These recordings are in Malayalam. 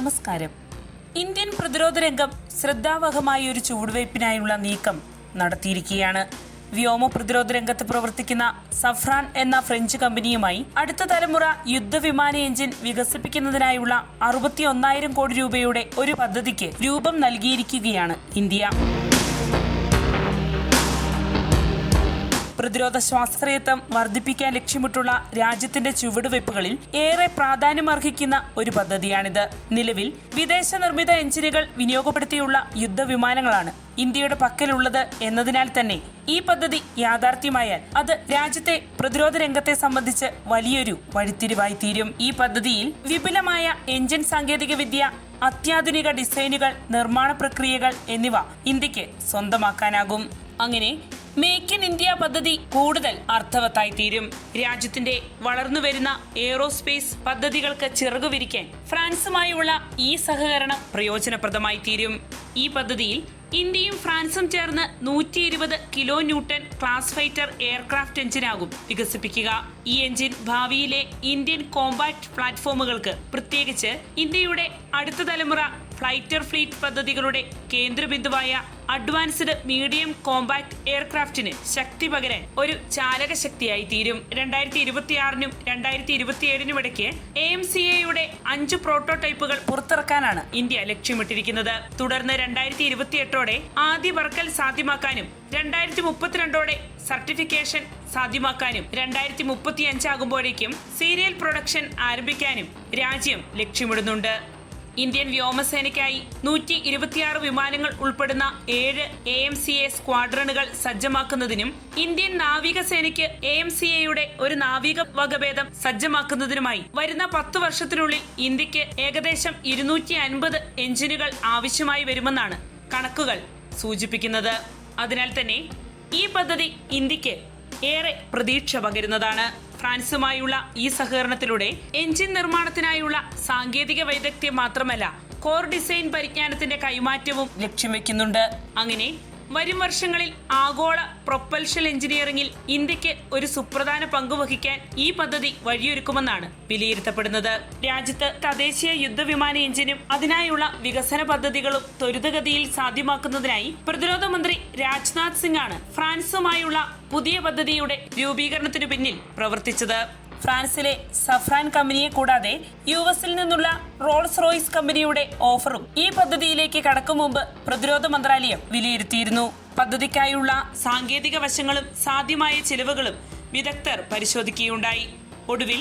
നമസ്കാരം. ഇന്ത്യൻ പ്രതിരോധ രംഗം ശ്രദ്ധാവഹമായ ഒരു ചുവടുവയ്പ്പിനായുള്ള നീക്കം നടത്തിയിരിക്കുകയാണ്. വ്യോമ പ്രതിരോധ രംഗത്ത് പ്രവർത്തിക്കുന്ന സഫ്രാൻ എന്ന ഫ്രഞ്ച് കമ്പനിയുമായി അടുത്ത തലമുറ യുദ്ധവിമാന എഞ്ചിൻ വികസിപ്പിക്കുന്നതിനായുള്ള അറുപത്തി ഒന്നായിരം കോടി രൂപയുടെ ഒരു പദ്ധതിക്ക് രൂപം നൽകിയിരിക്കുകയാണ് ഇന്ത്യ. പ്രതിരോധ സ്വാശ്രയത്വം വർദ്ധിപ്പിക്കാൻ ലക്ഷ്യമിട്ടുള്ള രാജ്യത്തിന്റെ ചുവടുവയ്പ്പുകളിൽ ഏറെ പ്രാധാന്യമർഹിക്കുന്ന ഒരു പദ്ധതിയാണിത്. നിലവിൽ വിദേശ നിർമ്മിത എഞ്ചിനുകൾ വിനിയോഗപ്പെടുത്തിയുള്ള യുദ്ധവിമാനങ്ങളാണ് ഇന്ത്യയുടെ പക്കലുള്ളത് എന്നതിനാൽ തന്നെ ഈ പദ്ധതി യാഥാർത്ഥ്യമായാൽ അത് രാജ്യത്തെ പ്രതിരോധ രംഗത്തെ സംബന്ധിച്ച് വലിയൊരു വഴിത്തിരിവായി തീരും ഈ പദ്ധതിയിൽ വിപുലമായ എഞ്ചിൻ സാങ്കേതിക വിദ്യ അത്യാധുനിക ഡിസൈനുകൾ നിർമ്മാണ പ്രക്രിയകൾ എന്നിവ ഇന്ത്യയ്ക്ക് സ്വന്തമാക്കാനാകും. അങ്ങനെ മേക്ക് ഇൻ ഇന്ത്യ പദ്ധതി കൂടുതൽ അർത്ഥവത്തായി തീരും. രാജ്യത്തിന്റെ വളർന്നുവരുന്ന എയ്റോസ്പേസ് പദ്ധതികൾക്ക് ചിറകുവിരിക്കാൻ ഫ്രാൻസുമായുള്ള ഈ സഹകരണം പ്രയോജനപ്രദമായി തീരും. ഈ പദ്ധതിയിൽ ഇന്ത്യയും ഫ്രാൻസും ചേർന്ന് നൂറ്റി ഇരുപത് kilo newton class fighter aircraft എഞ്ചിനാകും വികസിപ്പിക്കുക. ഈ എഞ്ചിൻ ഭാവിയിലെ ഇന്ത്യൻ കോമ്പാക്ട് പ്ലാറ്റ്ഫോമുകൾക്ക് പ്രത്യേകിച്ച് ഇന്ത്യയുടെ അടുത്ത തലമുറ ഫ്ലൈറ്റർ ഫ്ലീറ്റ് പദ്ധതികളുടെ കേന്ദ്രബിന്ദുവായ അഡ്വാൻസ്ഡ് മീഡിയം കോമ്പാക്ട് എയർക്രാഫ്റ്റിന് ശക്തി പകരാൻ ഒരു ചാലക ശക്തിയായി തീരും. രണ്ടായിരത്തി ഇരുപത്തിയാറിനും രണ്ടായിരത്തി ഇരുപത്തിയേഴിനും ഇടയ്ക്ക് എ എം സി എയുടെ അഞ്ച് പ്രോട്ടോടൈപ്പുകൾ പുറത്തിറക്കാനാണ് ഇന്ത്യ ലക്ഷ്യമിട്ടിരിക്കുന്നത്. തുടർന്ന് രണ്ടായിരത്തി ഇരുപത്തിയെട്ടോടെ ആദ്യ പറക്കൽ സാധ്യമാക്കാനും രണ്ടായിരത്തി മുപ്പത്തിരണ്ടോടെ സർട്ടിഫിക്കേഷൻ സാധ്യമാക്കാനും രണ്ടായിരത്തി മുപ്പത്തി അഞ്ചാകുമ്പോഴേക്കും സീരിയൽ പ്രൊഡക്ഷൻ ആരംഭിക്കാനും രാജ്യം ലക്ഷ്യമിടുന്നുണ്ട്. ഇന്ത്യൻ വ്യോമസേനയ്ക്കായി നൂറ്റി ഇരുപത്തിയാറ് വിമാനങ്ങൾ ഉൾപ്പെടുന്ന ഏഴ് എ എം സി എ സ്ക്വാഡ്രണുകൾ സജ്ജമാക്കുന്നതിനും ഇന്ത്യൻ നാവികസേനയ്ക്ക് എ എം സി എയുടെ ഒരു നാവിക വകഭേദം സജ്ജമാക്കുന്നതിനുമായി വരുന്ന പത്ത് വർഷത്തിനുള്ളിൽ ഇന്ത്യയ്ക്ക് ഏകദേശം ഇരുന്നൂറ്റി അൻപത് എഞ്ചിനുകൾ ആവശ്യമായി വരുമെന്നാണ് കണക്കുകൾ സൂചിപ്പിക്കുന്നത്. അതിനാൽ തന്നെ ഈ പദ്ധതി ഇന്ത്യയ്ക്ക് ഏറെ പ്രതീക്ഷ പകരുന്നതാണ്. ഫ്രാൻസുമായുള്ള ഈ സഹകരണത്തിലൂടെ എഞ്ചിൻ നിർമ്മാണത്തിനായുള്ള സാങ്കേതിക വൈദഗ്ധ്യം മാത്രമല്ല കോർ ഡിസൈൻ പരിജ്ഞാനത്തിന്റെ കൈമാറ്റവും ലക്ഷ്യം വെക്കുന്നുണ്ട്. അങ്ങനെ വരും വർഷങ്ങളിൽ ആഗോള പ്രൊപ്പൽഷൻ എഞ്ചിനീയറിംഗിൽ ഇന്ത്യയ്ക്ക് ഒരു സുപ്രധാന പങ്ക് വഹിക്കാൻ ഈ പദ്ധതി വഴിയൊരുക്കുമെന്നാണ് വിലയിരുത്തപ്പെടുന്നത്. രാജ്യത്ത് തദ്ദേശീയ യുദ്ധവിമാന എഞ്ചിനും അതിനായുള്ള വികസന പദ്ധതികളും ത്വരിതഗതിയിൽ സാധ്യമാക്കുന്നതിനായി പ്രതിരോധ മന്ത്രി രാജ്നാഥ് സിംഗ് ആണ് ഫ്രാൻസുമായുള്ള പുതിയ പദ്ധതിയുടെ രൂപീകരണത്തിനു പിന്നിൽ പ്രവർത്തിച്ചത്. ഫ്രാൻസിലെ സഫ്രാൻ കമ്പനിയെ കൂടാതെ യു എസിൽ നിന്നുള്ള റോൾസ് റോയ്സ് കമ്പനിയുടെ ഓഫറും ഈ പദ്ധതിയിലേക്ക് കടക്കും മുമ്പ് പ്രതിരോധ മന്ത്രാലയം വിലയിരുത്തിയിരുന്നു. പദ്ധതിക്കായുള്ള സാങ്കേതിക വശങ്ങളും സാധ്യമായ ചിലവുകളും വിദഗ്ധർ പരിശോധിക്കുകയുണ്ടായി. ഒടുവിൽ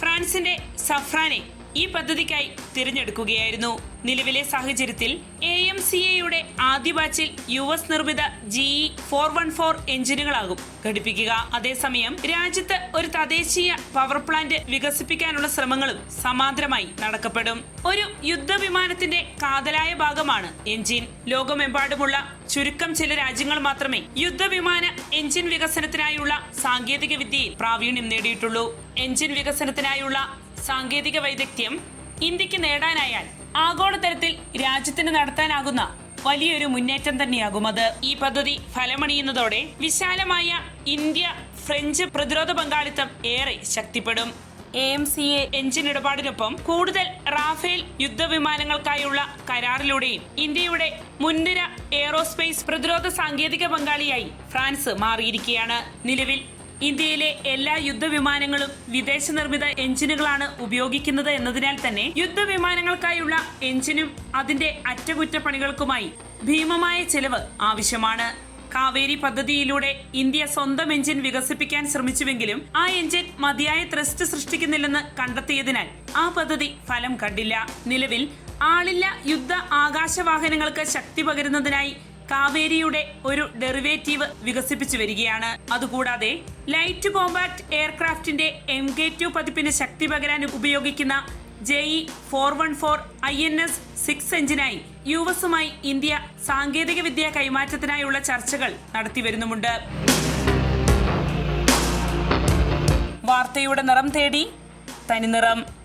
ഫ്രാൻസിന്റെ സഫ്രാനെ ഈ പദ്ധതിക്കായി തിരഞ്ഞെടുക്കുകയായിരുന്നു. നിലവിലെ സാഹചര്യത്തിൽ എ എം സി എയുടെ ആദ്യ ബാച്ചിൽ യു എസ് നിർമ്മിത ജിഇ ഫോർ വൺ ഫോർ എഞ്ചിനുകളാകും ഘടിപ്പിക്കുക. അതേസമയം രാജ്യത്ത് ഒരു തദ്ദേശീയ പവർ പ്ലാന്റ് വികസിപ്പിക്കാനുള്ള ശ്രമങ്ങളും സമാന്തരമായി നടക്കപ്പെടും. ഒരു യുദ്ധവിമാനത്തിന്റെ കാതലായ ഭാഗമാണ് എഞ്ചിൻ ലോകമെമ്പാടുമുള്ള ചുരുക്കം ചില രാജ്യങ്ങൾ മാത്രമേ യുദ്ധവിമാന എഞ്ചിൻ വികസനത്തിനായുള്ള സാങ്കേതിക വിദ്യയിൽ പ്രാവീണ്യം നേടിയിട്ടുള്ളൂ. എഞ്ചിൻ വികസനത്തിനായുള്ള സാങ്കേതിക വൈദഗ്ധ്യം ഇന്ത്യയ്ക്ക് നേടാനായാൽ ആഗോളതലത്തിൽ രാജ്യത്തിന് നടത്താനാകുന്ന വലിയൊരു മുന്നേറ്റം തന്നെയാകും അത്. ഈ പദ്ധതി ഫലമണിയുന്നതോടെ വിശാലമായ ഇന്ത്യ ഫ്രഞ്ച് പ്രതിരോധ പങ്കാളിത്തം ഏറെ ശക്തിപ്പെടും. A M C A engine ഇടപാടിനൊപ്പം കൂടുതൽ റാഫേൽ യുദ്ധവിമാനങ്ങൾക്കായുള്ള കരാറിലൂടെയും ഇന്ത്യയുടെ മുൻനിര എയറോസ്പേസ് പ്രതിരോധ സാങ്കേതിക പങ്കാളിയായി ഫ്രാൻസ് മാറിയിരിക്കുകയാണ്. നിലവിൽ ഇന്ത്യയിലെ എല്ലാ യുദ്ധവിമാനങ്ങളും വിദേശ നിർമ്മിത എഞ്ചിനുകളാണ് ഉപയോഗിക്കുന്നത് എന്നതിനാൽ തന്നെ യുദ്ധവിമാനങ്ങൾക്കായുള്ള എഞ്ചിനും അതിന്റെ അറ്റകുറ്റപ്പണികൾക്കുമായി ഭീമമായ ചെലവ് ആവശ്യമാണ്. കാവേരി പദ്ധതിയിലൂടെ ഇന്ത്യ സ്വന്തം എഞ്ചിൻ വികസിപ്പിക്കാൻ ശ്രമിച്ചുവെങ്കിലും ആ എഞ്ചിൻ മതിയായ ത്രസ്റ്റ് സൃഷ്ടിക്കുന്നില്ലെന്ന് കണ്ടെത്തിയതിനാൽ ആ പദ്ധതി ഫലം കണ്ടില്ല. നിലവിൽ ആളില്ല യുദ്ധ ആകാശവാഹനങ്ങൾക്ക് ശക്തി പകരുന്നതിനായി കാവേരിയുടെ ഒരു ഡെറിവേറ്റീവ് വികസിപ്പിച്ചു വരികയാണ്. അതുകൂടാതെ ലൈറ്റ് കോമ്പാക്ട് എയർക്രാഫ്റ്റിന്റെ എം കെ ടു പതിപ്പിന് ശക്തി പകരാൻ ഉപയോഗിക്കുന്ന GE four one four I N S six എഞ്ചിനായി U എസുമായി ഇന്ത്യ സാങ്കേതിക വിദ്യ കൈമാറ്റത്തിനായുള്ള ചർച്ചകൾ നടത്തി വരുന്നുമുണ്ട്. വാർത്തയുടെ നിറം തേടി തനിനിറം